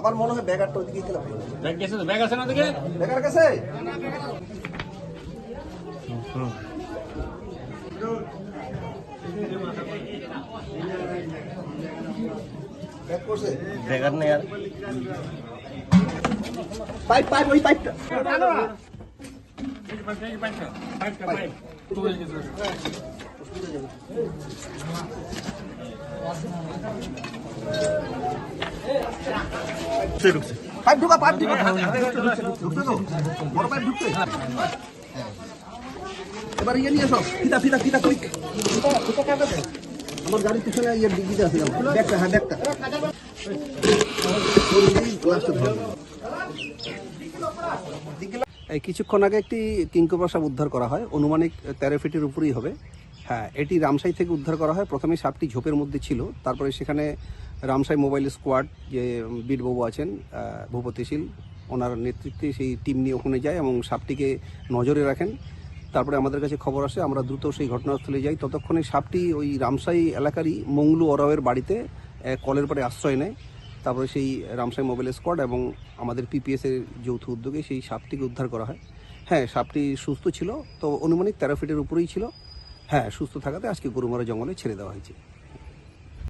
আমার মনে হয় ব্যাগারটা ওদিকে ভালো ব্যাগ গেছে তো? ব্যাগ আছে না ওদিকে? ব্যাগার কাছে? ব্যাগ করছে? বেগার নেই আর। পাইপ পাইপ ওই পাইপটা। পাইপ আমার গাড়ির পিছনে ইয়ে আছে ব্যাগটা হ্যাঁ ব্যাগটা এই কিছুক্ষণ আগে একটি কিংকোবরা সাপ উদ্ধার করা হয়। অনুমানিক তেরো ফিটের উপরেই হবে। হ্যাঁ এটি রামসাই থেকে উদ্ধার করা হয়। প্রথমে সাপটি ঝোপের মধ্যে ছিল। তারপরে সেখানে রামসাই মোবাইল স্কোয়াড যে বীরবাবু আছেন ভূপতিশীল ওনার নেতৃত্বে সেই টিম নিয়ে ওখানে যায় এবং সাপটিকে নজরে রাখেন। তারপরে আমাদের কাছে খবর আসে, আমরা দ্রুত সেই ঘটনাস্থলে যাই। ততক্ষণে সাপটি ওই রামসাই এলাকারই মংলু অরাওয়ের বাড়িতে কলের পরে আশ্রয় নেয়। তারপরে সেই রামসাই মোবাইল স্কোয়াড এবং আমাদের পিপিএসের যৌথ উদ্যোগে সেই সাপটিকে উদ্ধার করা হয়। হ্যাঁ সাপটি সুস্থ ছিল, তো অনুমানিক তেরো ফিটের উপরেই ছিল। হ্যাঁ সুস্থ থাকাতে আজকে গরুমারা জঙ্গলে ছেড়ে দেওয়া হয়েছে।